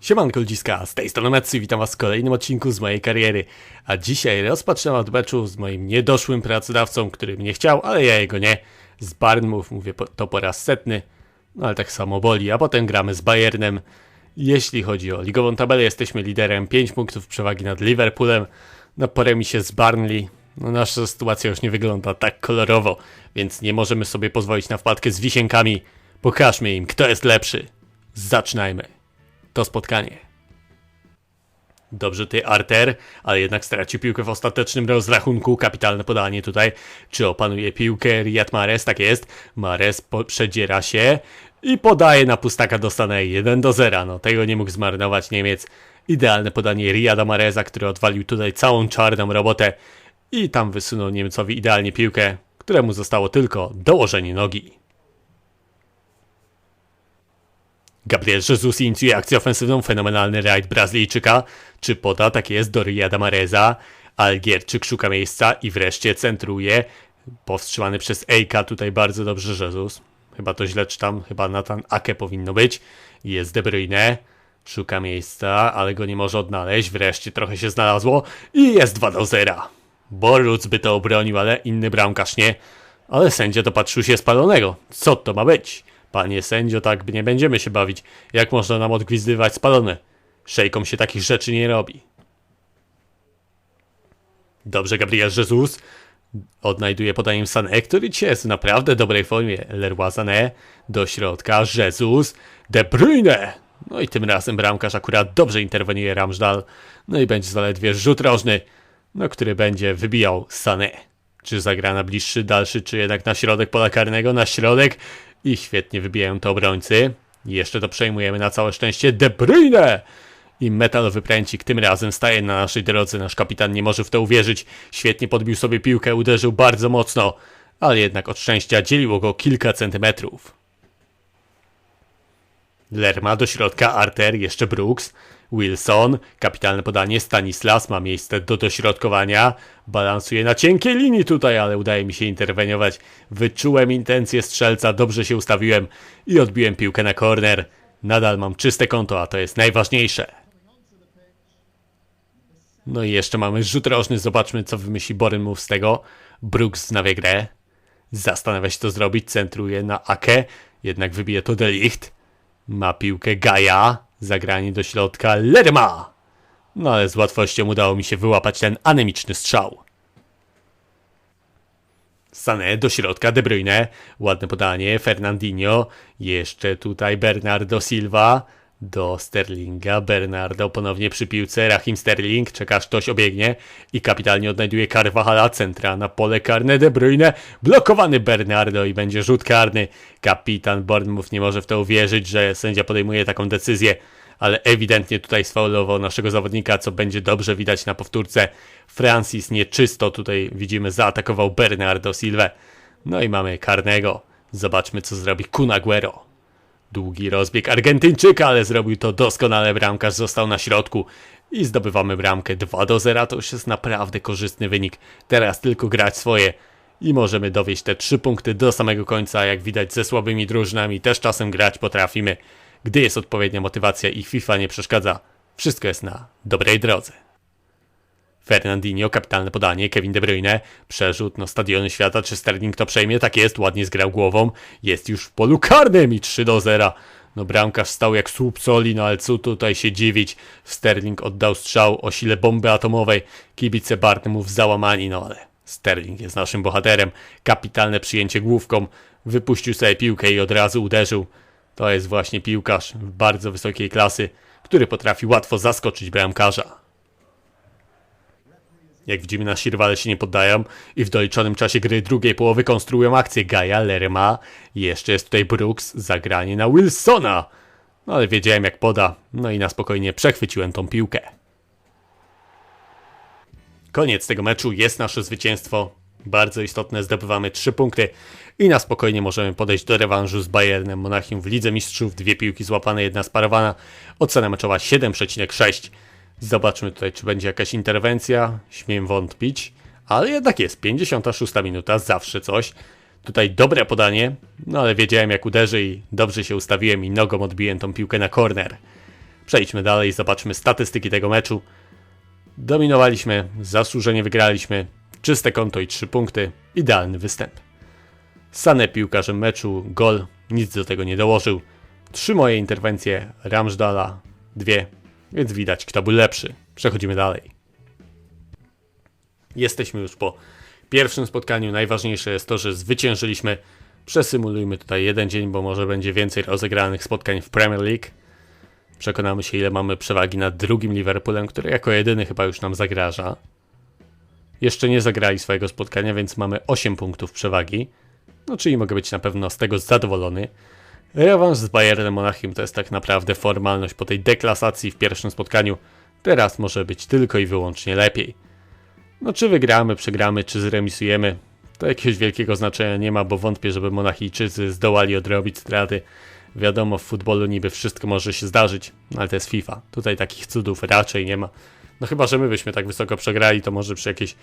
Siemanko ludziska, z tej strony Metsu witam was w kolejnym odcinku z mojej kariery. A dzisiaj rozpoczynam od meczu z moim niedoszłym pracodawcą, który mnie chciał, ale ja jego nie. Z Barnmouth, mówię to po raz setny, no ale tak samo boli. A potem gramy z Bayernem. Jeśli chodzi o ligową tabelę, jesteśmy liderem 5 punktów przewagi nad Liverpoolem. No po remisie z Barnley, no nasza sytuacja już nie wygląda tak kolorowo, więc nie możemy sobie pozwolić na wpadkę z wisienkami. Pokażmy im, kto jest lepszy. Zaczynajmy to spotkanie. Dobrze ty Arter, ale jednak stracił piłkę w ostatecznym rozrachunku. Kapitalne podanie tutaj. Czy opanuje piłkę Riyad Mares? Tak jest. Mares przedziera się i podaje na pustaka do Stanę 1 do 0. No tego nie mógł zmarnować Niemiec. Idealne podanie Riyada Mareza, który odwalił tutaj całą czarną robotę i tam wysunął Niemcowi idealnie piłkę, któremu zostało tylko dołożenie nogi. Gabriel Jesus inicjuje akcję ofensywną, fenomenalny rajd Brazylijczyka. Czy poda? Tak jest, do Riyada Mareza. Algierczyk szuka miejsca i wreszcie centruje. Powstrzymany przez Ejka, tutaj bardzo dobrze Jesus. Chyba to źle czytam, chyba Nathan Ake powinno być. Jest De Bruyne. Szuka miejsca, ale go nie może odnaleźć. Wreszcie trochę się znalazło i jest 2 do 0. Boruc by to obronił, ale inny bramkarz nie. Ale sędzia dopatrzył się spalonego. Co to ma być? Panie sędzio, tak nie będziemy się bawić. Jak można nam odgwizdywać spalone? Szejkom się takich rzeczy nie robi. Dobrze, Gabriel Jesus. Odnajduje podaniem Sané, który jest w naprawdę dobrej formie. Leroy Sané do środka. Jesus. De Bruyne. No i tym razem bramkarz akurat dobrze interweniuje Ramsdal. No i będzie zaledwie rzut rożny, no który będzie wybijał Sané. Czy zagra na bliższy, dalszy, czy jednak na środek pola karnego? Na środek. I świetnie wybijają to obrońcy. Jeszcze to przejmujemy na całe szczęście De Bruyne! I metalowy pręcik tym razem staje na naszej drodze. Nasz kapitan nie może w to uwierzyć. Świetnie podbił sobie piłkę, uderzył bardzo mocno, ale jednak od szczęścia dzieliło go kilka centymetrów. Lerma do środka, Arter, jeszcze Brooks. Wilson, kapitalne podanie, Stanislas ma miejsce do dośrodkowania, balansuje na cienkiej linii tutaj, ale udaje mi się interweniować. Wyczułem intencję strzelca, dobrze się ustawiłem i odbiłem piłkę na korner. Nadal mam czyste konto, a to jest najważniejsze. No i jeszcze mamy rzut rożny, zobaczmy co wymyśli Borymów z tego. Brooks znawia grę, zastanawia się to zrobić, centruje na Ake, jednak wybije to Delicht. Ma piłkę Gaja, Zagranie do środka Lerma! No ale z łatwością udało mi się wyłapać ten anemiczny strzał. Sané do środka, De Bruyne, ładne podanie, Fernandinho, jeszcze tutaj Bernardo Silva, do Sterlinga, Bernardo ponownie przy piłce, Rahim Sterling, czeka aż ktoś obiegnie i kapitalnie odnajduje Carvajala, centra na pole karne, De Bruyne, blokowany Bernardo i będzie rzut karny. Kapitan Bournemouth nie może w to uwierzyć, że sędzia podejmuje taką decyzję, ale ewidentnie tutaj sfaulował naszego zawodnika, co będzie dobrze widać na powtórce. Francis nieczysto tutaj widzimy zaatakował Bernardo Silva. No i mamy karnego. Zobaczmy co zrobi Kun Aguero. Długi rozbieg Argentyńczyka, ale zrobił to doskonale. Bramkarz został na środku i zdobywamy bramkę 2 do 0. To już jest naprawdę korzystny wynik. Teraz tylko grać swoje i możemy dowieść te 3 punkty do samego końca. Jak widać ze słabymi drużynami też czasem grać potrafimy. Gdy jest odpowiednia motywacja i FIFA nie przeszkadza, wszystko jest na dobrej drodze. Fernandinho, kapitalne podanie, Kevin De Bruyne, przerzut na stadiony świata, czy Sterling to przejmie? Tak jest, ładnie zgrał głową, jest już w polu karnym i 3 do 0. No bramkarz stał jak słup soli, no ale co tutaj się dziwić. Sterling oddał strzał o sile bomby atomowej, kibice Bartmów załamani, no ale Sterling jest naszym bohaterem. Kapitalne przyjęcie główką, wypuścił sobie piłkę i od razu uderzył. To jest właśnie piłkarz bardzo wysokiej klasy, który potrafi łatwo zaskoczyć bramkarza. Jak widzimy, nasi rywale się nie poddają i w doliczonym czasie gry drugiej połowy konstruują akcję Gaia, Lerma. Jeszcze jest tutaj Brooks, zagranie na Wilsona. No ale wiedziałem jak poda, no i na spokojnie przechwyciłem tą piłkę. Koniec tego meczu, jest nasze zwycięstwo. Bardzo istotne, zdobywamy 3 punkty i na spokojnie możemy podejść do rewanżu z Bayernem Monachium w Lidze Mistrzów. Dwie piłki złapane, jedna sparowana. Ocena meczowa 7,6. Zobaczmy tutaj, czy będzie jakaś interwencja. Śmiem wątpić, ale jednak jest. 56 minuta, zawsze coś. Tutaj dobre podanie, no ale wiedziałem jak uderzy i dobrze się ustawiłem i nogą odbiłem tą piłkę na corner. Przejdźmy dalej zobaczmy statystyki tego meczu. Dominowaliśmy, zasłużenie wygraliśmy, czyste konto i 3 punkty, idealny występ. Sane piłkarzem meczu, gol, nic do tego nie dołożył. Trzy moje interwencje, Ramsdala, dwie, więc widać kto był lepszy. Przechodzimy dalej. Jesteśmy już po pierwszym spotkaniu. Najważniejsze jest to, że zwyciężyliśmy. Przesymulujmy tutaj jeden dzień, bo może będzie więcej rozegranych spotkań w Premier League. Przekonamy się, ile mamy przewagi nad drugim Liverpoolem, który jako jedyny chyba już nam zagraża. Jeszcze nie zagrali swojego spotkania, więc mamy 8 punktów przewagi. No, czyli mogę być na pewno z tego zadowolony. Rewanż z Bayernem Monachium to jest tak naprawdę formalność po tej deklasacji w pierwszym spotkaniu. Teraz może być tylko i wyłącznie lepiej. No czy wygramy, przegramy, czy zremisujemy, to jakiegoś wielkiego znaczenia nie ma, bo wątpię, żeby Monachijczycy zdołali odrobić straty. Wiadomo, w futbolu niby wszystko może się zdarzyć, ale to jest FIFA. Tutaj takich cudów raczej nie ma. No chyba, że my byśmy tak wysoko przegrali, to może przy jakiejś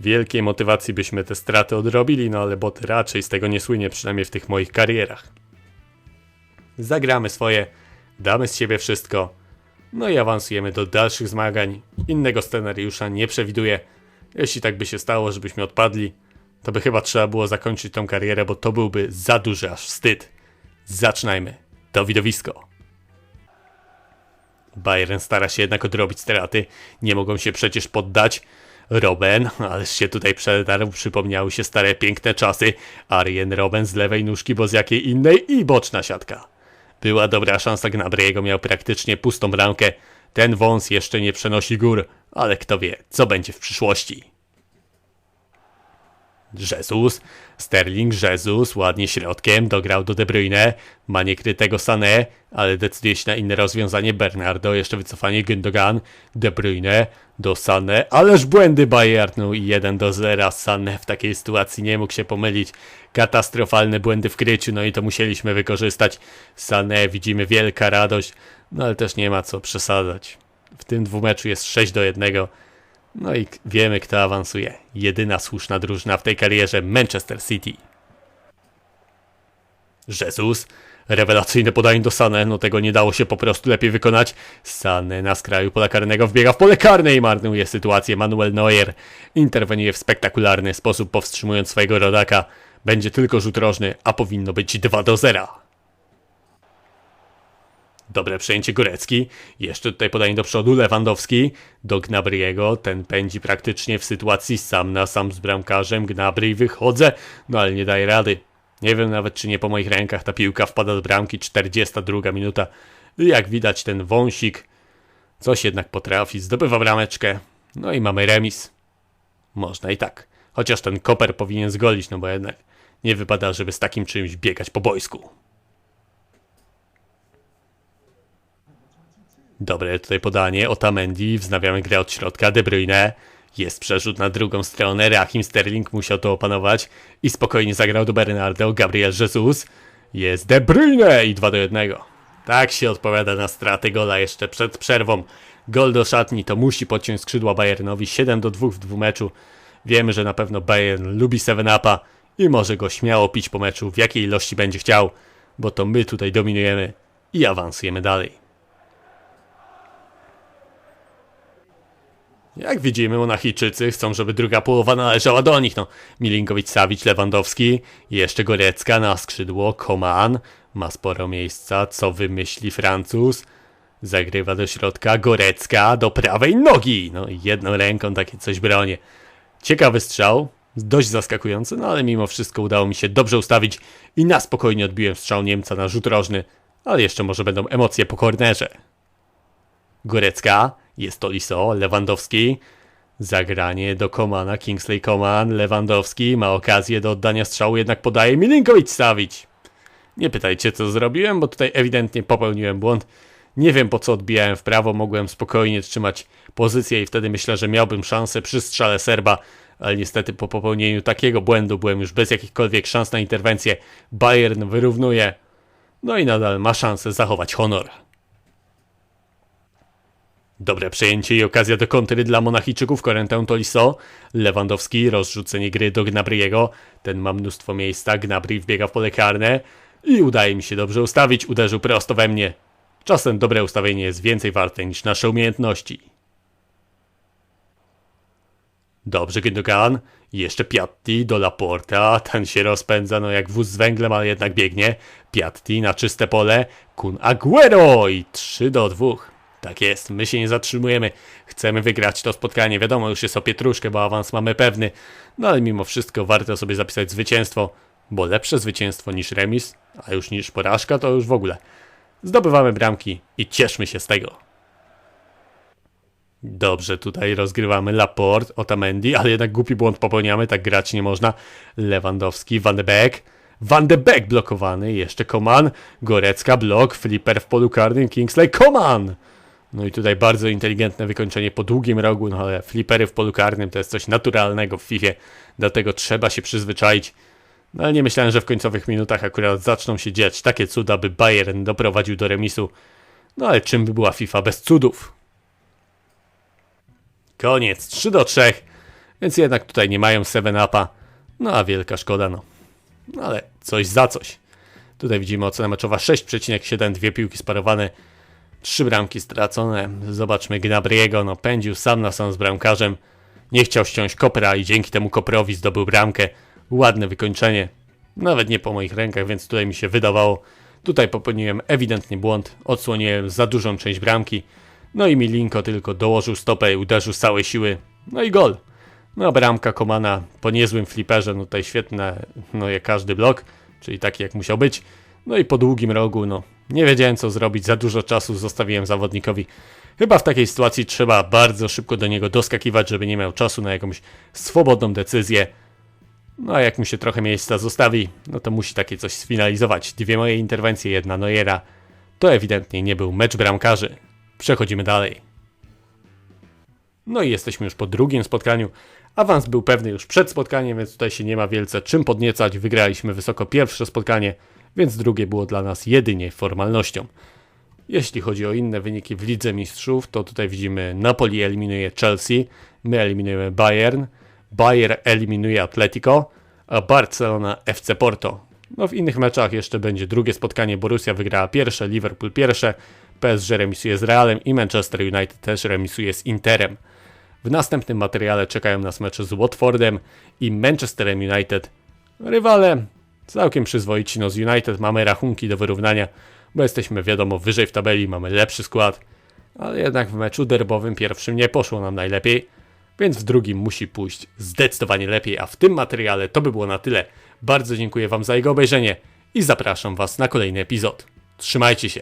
wielkiej motywacji byśmy te straty odrobili, no ale boty raczej z tego nie słynie, przynajmniej w tych moich karierach. Zagramy swoje, damy z siebie wszystko, no i awansujemy do dalszych zmagań. Innego scenariusza nie przewiduję. Jeśli tak by się stało, żebyśmy odpadli, to by chyba trzeba było zakończyć tą karierę, bo to byłby za duży aż wstyd. Zaczynajmy. To widowisko. Bayern stara się jednak odrobić straty. Nie mogą się przecież poddać. Robben, ależ się tutaj przedarł, przypomniały się stare piękne czasy. Arjen Robben z lewej nóżki, bo z jakiej innej i boczna siatka. Była dobra szansa, Gnabriego miał praktycznie pustą bramkę. Ten wąs jeszcze nie przenosi gór, ale kto wie, co będzie w przyszłości. Jesus, Sterling, Jesus, ładnie środkiem, dograł do De Bruyne, ma niekrytego Sané, ale decyduje się na inne rozwiązanie. Bernardo, jeszcze wycofanie Gündogan, De Bruyne do Sané, ależ błędy Bayern, no i 1 do 0, Sané w takiej sytuacji nie mógł się pomylić, katastrofalne błędy w kryciu, no i to musieliśmy wykorzystać, Sané, widzimy wielka radość, no ale też nie ma co przesadzać. W tym dwumeczu jest 6 do 1, no i wiemy, kto awansuje. Jedyna słuszna drużyna w tej karierze Manchester City. Jesus. Rewelacyjne podanie do Sane, no tego nie dało się po prostu lepiej wykonać. Sane na skraju pola karnego wbiega w pole karne i marnuje sytuację. Manuel Neuer interweniuje w spektakularny sposób powstrzymując swojego rodaka. Będzie tylko rzut rożny, a powinno być 2 do 0. Dobre przejęcie Gorecki. Jeszcze tutaj podanie do przodu. Lewandowski do Gnabriego. Ten pędzi praktycznie w sytuacji sam na sam z bramkarzem. Gnabry wychodzę, no ale nie daje rady. Nie wiem nawet, czy nie po moich rękach ta piłka wpada do bramki. 42 minuta. Jak widać, ten wąsik coś jednak potrafi. Zdobywa brameczkę. No i mamy remis. Można i tak. Chociaż ten koper powinien zgolić, no bo jednak nie wypada, żeby z takim czymś biegać po boisku. Dobre tutaj podanie, Otamendi, wznawiamy grę od środka, De Bruyne, jest przerzut na drugą stronę, Rahim Sterling musiał to opanować i spokojnie zagrał do Bernardo, Gabriel Jesus, jest De Bruyne i 2 do 1. Tak się odpowiada na straty gola jeszcze przed przerwą. Gol do szatni to musi podciąć skrzydła Bayernowi, 7 do 2 w dwumeczu. Wiemy, że na pewno Bayern lubi 7-upa i może go śmiało pić po meczu w jakiej ilości będzie chciał, bo to my tutaj dominujemy i awansujemy dalej. Jak widzimy, Monachijczycy chcą, żeby druga połowa należała do nich. No, Milinkowicz, Sawic, Lewandowski, jeszcze Gorecka na skrzydło, Koman, ma sporo miejsca, co wymyśli Francuz. Zagrywa do środka, Gorecka do prawej nogi. No i jedną ręką takie coś bronię. Ciekawy strzał, dość zaskakujący, no ale mimo wszystko udało mi się dobrze ustawić i na spokojnie odbiłem strzał Niemca na rzut rożny. Ale jeszcze może będą emocje po kornerze. Gorecka, jest to Liso, Lewandowski. Zagranie do Komana, Kingsley Koman, Lewandowski ma okazję do oddania strzału, jednak podaje Milinkowicz stawić. Nie pytajcie co zrobiłem, bo tutaj ewidentnie popełniłem błąd. Nie wiem po co odbijałem w prawo, mogłem spokojnie trzymać pozycję i wtedy myślę, że miałbym szansę przy strzale Serba, ale niestety po popełnieniu takiego błędu byłem już bez jakichkolwiek szans na interwencję. Bayern wyrównuje, no i nadal ma szansę zachować honor. Dobre przejęcie i okazja do kontry dla Monachijczyków, Korentę Tolisso. Lewandowski, rozrzucenie gry do Gnabriego. Ten ma mnóstwo miejsca, Gnabry wbiega w pole karne i udaje mi się dobrze ustawić, uderzył prosto we mnie. Czasem dobre ustawienie jest więcej warte niż nasze umiejętności. Dobrze, Gündogan. Jeszcze Piatti do Laporta. Ten się rozpędza, no jak wóz z węglem, ale jednak biegnie. Piatti na czyste pole. Kun Aguero i 3 do 2. Tak jest, my się nie zatrzymujemy. Chcemy wygrać to spotkanie. Wiadomo, już jest o pietruszkę, bo awans mamy pewny. No ale mimo wszystko warto sobie zapisać zwycięstwo, bo lepsze zwycięstwo niż remis, a już niż porażka to już w ogóle. Zdobywamy bramki i cieszmy się z tego. Dobrze, tutaj rozgrywamy Laport, Otamendi, ale jednak głupi błąd popełniamy, tak grać nie można. Lewandowski, Van de Beek. Van de Beek blokowany, jeszcze Koman, Gorecka, blok, Flipper w polu karnym, Kingsley, Koman! No i tutaj bardzo inteligentne wykończenie po długim rogu, no ale flipery w polu karnym to jest coś naturalnego w FIFA, dlatego trzeba się przyzwyczaić. No ale nie myślałem, że w końcowych minutach akurat zaczną się dziać takie cuda, by Bayern doprowadził do remisu. No ale czym by była FIFA bez cudów? Koniec, 3 do 3, więc jednak tutaj nie mają 7-upa. No a wielka szkoda, no. No ale coś za coś. Tutaj widzimy ocenę meczowa 6,7, dwie piłki sparowane, trzy bramki stracone. Zobaczmy Gnabriego, no pędził sam na sam z bramkarzem. Nie chciał ściąć kopra i dzięki temu koprowi zdobył bramkę. Ładne wykończenie. Nawet nie po moich rękach, więc tutaj mi się wydawało. Tutaj popełniłem ewidentnie błąd. Odsłoniłem za dużą część bramki. No i Milinko tylko dołożył stopę i uderzył z całej siły. No i gol. No bramka Komana po niezłym fliperze, no tutaj świetne, no jak każdy blok, czyli taki jak musiał być. No i po długim rogu, no nie wiedziałem co zrobić, za dużo czasu zostawiłem zawodnikowi. Chyba w takiej sytuacji trzeba bardzo szybko do niego doskakiwać, żeby nie miał czasu na jakąś swobodną decyzję. No a jak mu się trochę miejsca zostawi, no to musi takie coś sfinalizować. Dwie moje interwencje, jedna Neuera. To ewidentnie nie był mecz bramkarzy. Przechodzimy dalej. No i jesteśmy już po drugim spotkaniu. Awans był pewny już przed spotkaniem, więc tutaj się nie ma wielce czym podniecać. Wygraliśmy wysoko pierwsze spotkanie, więc drugie było dla nas jedynie formalnością. Jeśli chodzi o inne wyniki w Lidze Mistrzów, to tutaj widzimy Napoli eliminuje Chelsea, my eliminujemy Bayern, Bayern eliminuje Atletico, a Barcelona FC Porto. No w innych meczach jeszcze będzie drugie spotkanie, Borussia wygrała pierwsze, Liverpool pierwsze, PSG remisuje z Realem i Manchester United też remisuje z Interem. W następnym materiale czekają nas mecze z Watfordem i Manchesterem United. Rywale całkiem przyzwoici, no z United mamy rachunki do wyrównania, bo jesteśmy wiadomo wyżej w tabeli, mamy lepszy skład, ale jednak w meczu derbowym pierwszym nie poszło nam najlepiej, więc w drugim musi pójść zdecydowanie lepiej, a w tym materiale to by było na tyle. Bardzo dziękuję Wam za jego obejrzenie i zapraszam Was na kolejny epizod. Trzymajcie się!